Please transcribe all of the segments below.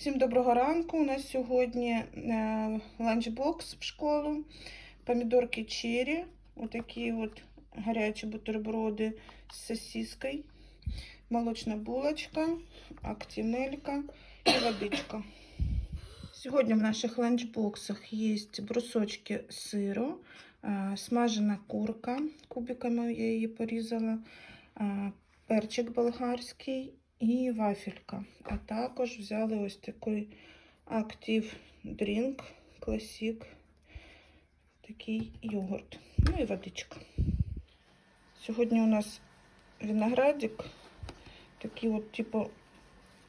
Всім доброго ранку. У нас сьогодні е, ланчбокс в школу. Помідорки чері, отакі от гарячі бутерброди з сосиской, молочна булочка, актинелька і водичка. Сьогодні в наших ланчбоксах є брусочки сиру, е, смажена курка, кубиками я її порізала, е, перчик болгарський і вафелька. А також взяли ось такий актив дрінк, класік, такий йогурт. Ну і водичка. Сьогодні у нас виноградик, такий от, типу,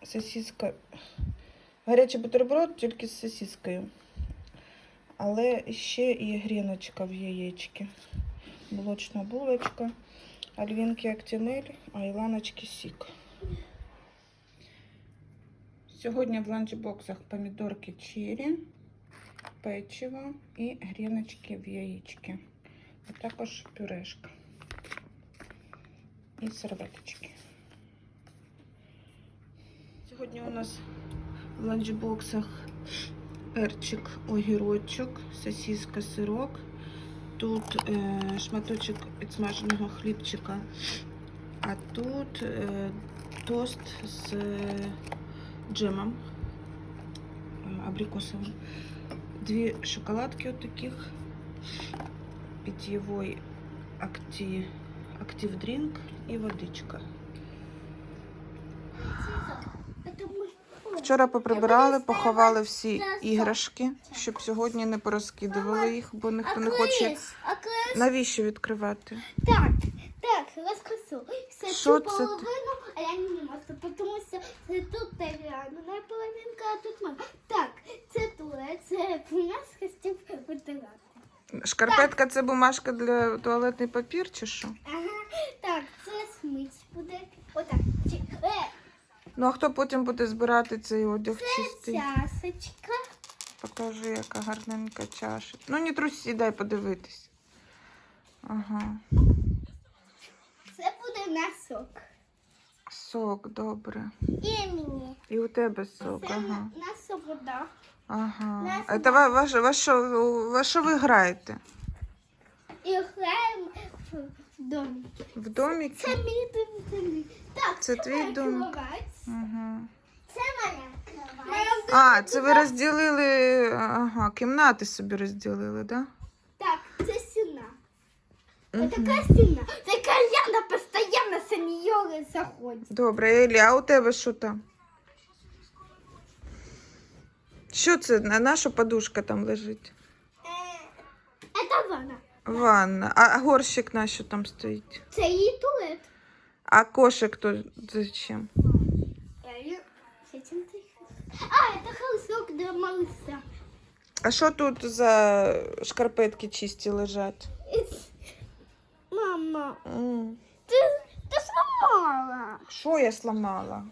сосиска. Гарячий бутерброд тільки з сосискою. Але ще і гріночка в яєчки. Молочна булочка, альвінки актинель, а Іланочки сік. Сьогодні в ланчбоксах помідорки чері, печиво і гріночки в яєчки. А також пюрешка і серветочки. Сьогодні у нас в ланчбоксах перчик, огірочок, сосиска, сирок. Тут е, шматочок підсмаженого хлібчика, а тут е, тост з джемом е, абрикосовим. Дві шоколадки от таких, питьевой актив, актив дрінк і водичка. Вчора поприбирали, поховали всі іграшки, щоб сьогодні не порозкидували їх, бо ніхто не хоче. Навіщо відкривати? Так, так, розкажу. Все Що цю це половину, а я не можу, тому що це тут дерев'яна половинка, а тут мама. Так, це туалет, це у нас витирати. Шкарпетка це бумажка для туалетний папір чи що? Ага, так, це смить буде. Отак. Чи- Е, Ну а хто потім буде збирати цей одяг чистий? часочка. Покажи, яка гарненька чаша. Ну не трусі, дай подивитись. Ага. Це буде носок. Сок, добре. І мені. І у тебе сок, Це ага. носок, да. Ага. Нас А це ва- ваш, ваш, що, ви що ви граєте? І граємо в домі. В доміки? Це мій дом землі. Так, Це твій моя домик? Угу. Це моя кровать. А, це ви розділили, ага, кімнати собі розділили, да? Ось така стіна. Така Яна постійно з нее заходить. Добре, Елі, а у тебе що там? Що це? На наша подушка там лежить? Це вона. Ванна. А горщик на що там стоїть? Це її туалет. А кошик то зачем? А, це холсток для малыша. А що тут за шкарпетки чисті лежать? Мама, М, ти, ти сломала. Що я сломала?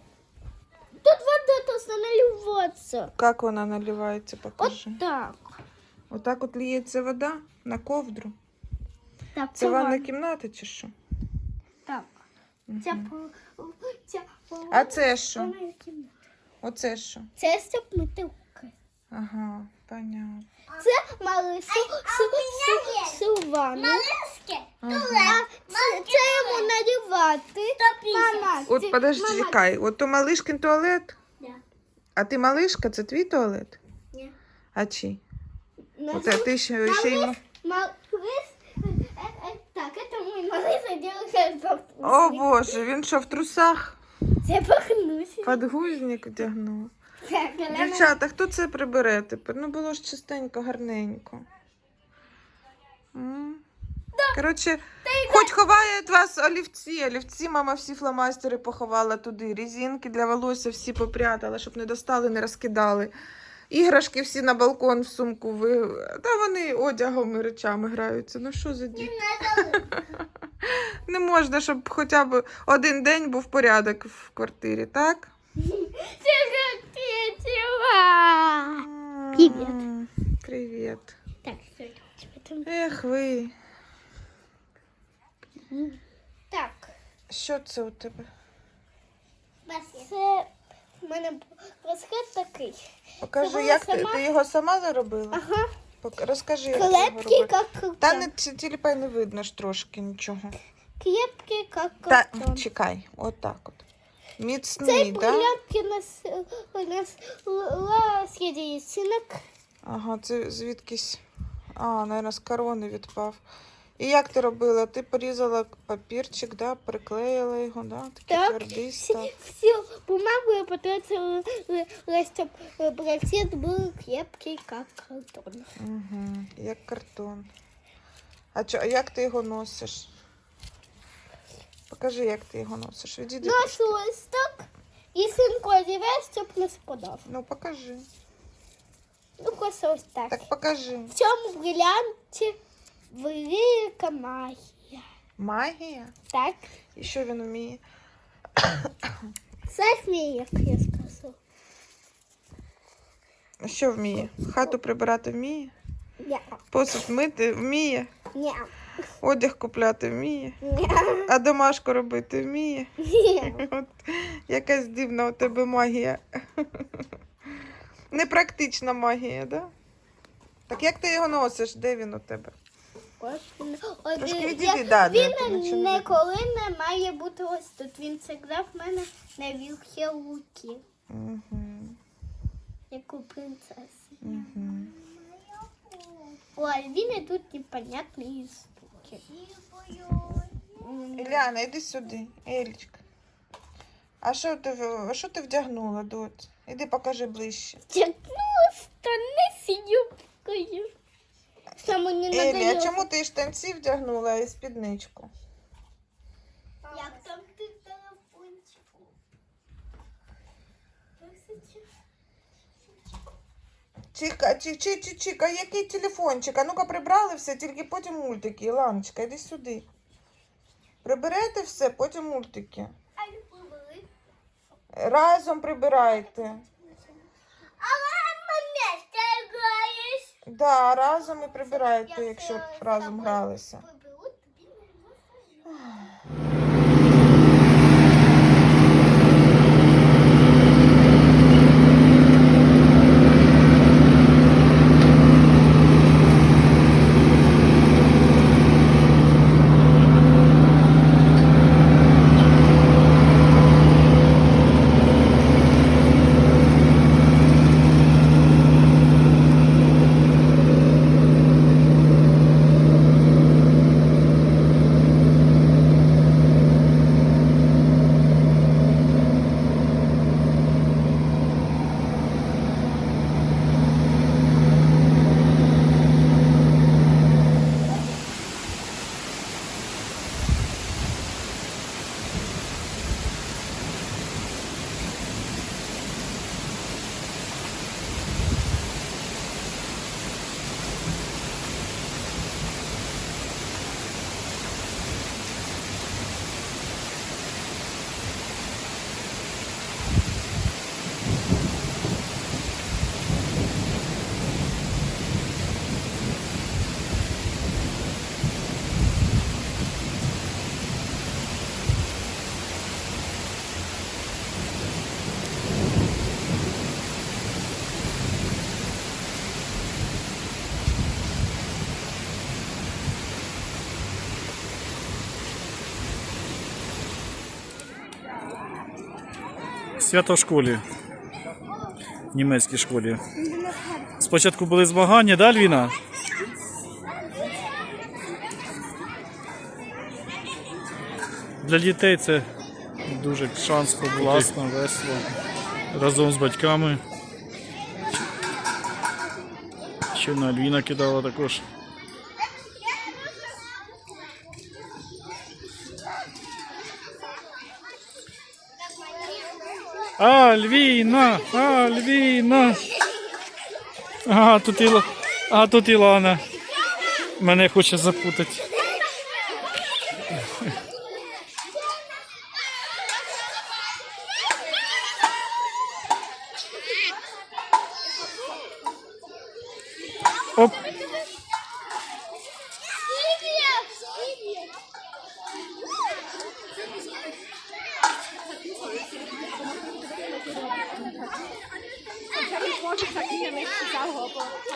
Тут вода должна наливаться. Як вона наливається, покажи. Вот так. Отак от ліється вода на ковдру. Так, Це ванна ванна. кімната чи що? Так. Мгм. Ця по- ця по- А це що? Оце що? Це щоб мити. Ага, понятно. Це малишу су, су, су ванну. Ага. Це, це йому наливати. Мама, От ти- подожди, мама, чекай, от то малишкин туалет? Да. А ти малишка, це твій туалет? Ні. А чий? на- Оце ти ще, ще йому. Малыш, э, э, так, это мой малыш делает О боже, він що в трусах? Я пахнусь. Подгузник вдягнув. Дівчата, хто це прибере тепер? Ну було ж чистенько, гарненько. Коротше, хоч ховає від вас олівці. Олівці, мама всі фломастери поховала туди. Різинки для волосся всі попрятала, щоб не достали, не розкидали. Іграшки всі на балкон в сумку ви. Та вони одягом і речами граються. Ну що за діти? Не можна, щоб хоча б один день був порядок в квартирі, так? М, Привіт. Так, все. Ех ви. Так. Що це у тебе? Це в мене розхід так крепкий. Покажи, як ти, сама- ти його сама заробила? Ага. Пок- Розкажи, як ти його робила. как Та картон. не ці- тіліпай не видно ж трошки нічого. Крепкий, как Та картон. чекай, отак от. Міцний, так? Да? прилепки у нас, е, у нас серед. Ага, це звідкись. А, мабуть, з корони відпав. І як ти робила? Ти порізала папірчик, да? приклеїла його, да? Такий Так, твердий став. всі бумагу я потратила, щоб браслет був крепкий, як картон. Угу, як картон. А чо, а як ти його носиш? Покажи, як ти його носиш. Відійди. Наш листок і синко дівець, щоб не спадав. Ну, покажи. Ну, просто ось так. Так покажи. В цьому брилянті велика магія. Магія? Так, І що він вміє? це вміє, як я сказав. Що вміє? Хату прибирати вміє? Ня, Посуд мити вміє? ня, Одяг купляти вміє? А домашку робити вміє? От якась дивна у тебе магія. Непрактична магія, да? Так як ти його носиш? Де він у тебе? Трошки відійди, да, де Він нічого не ніколи не має бути ось тут. Він завжди в мене на вілки руки, Угу, як у принцеси. угу. Ой, він і тут непонятні М, Іляна, іди сюди, Елічка. А що ти, в- а що ти вдягнула, доць? Іди покажи ближче. Тягнула штани з юбкою. Це мені не Елі, а чому ти штанці вдягнула і спідничку? Як там ти телефончику? Чика, чи, чи, чи, чика, який телефончик? А ну-ка прибрали все, тільки потім мультики. Іланочка, йди сюди. Приберете все, потім мультики. Разом прибирайте. Да, разом і прибирайте, якщо разом гралися. Свято школі. В німецькій школі. Спочатку були змагання, да, Альвіна? Для дітей це дуже шанс, класно, весело. Разом з батьками. Ще на Альвіна кидала також. Альвіна! Альвіна! А, тут Іла... а тут Ілана. Мене хоче запутати.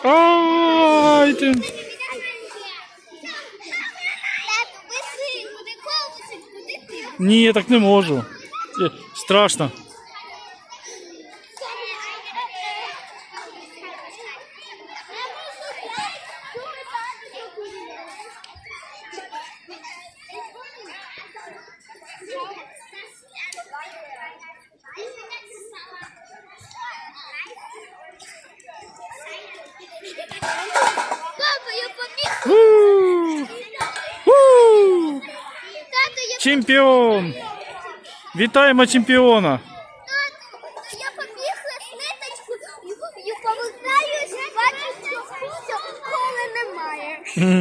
Ай ти. Ні? Ні, так не можу. Е, Страшно. Папа, я побіг. У! У! Тато, я Чемпіон! Вітаємо чемпіона!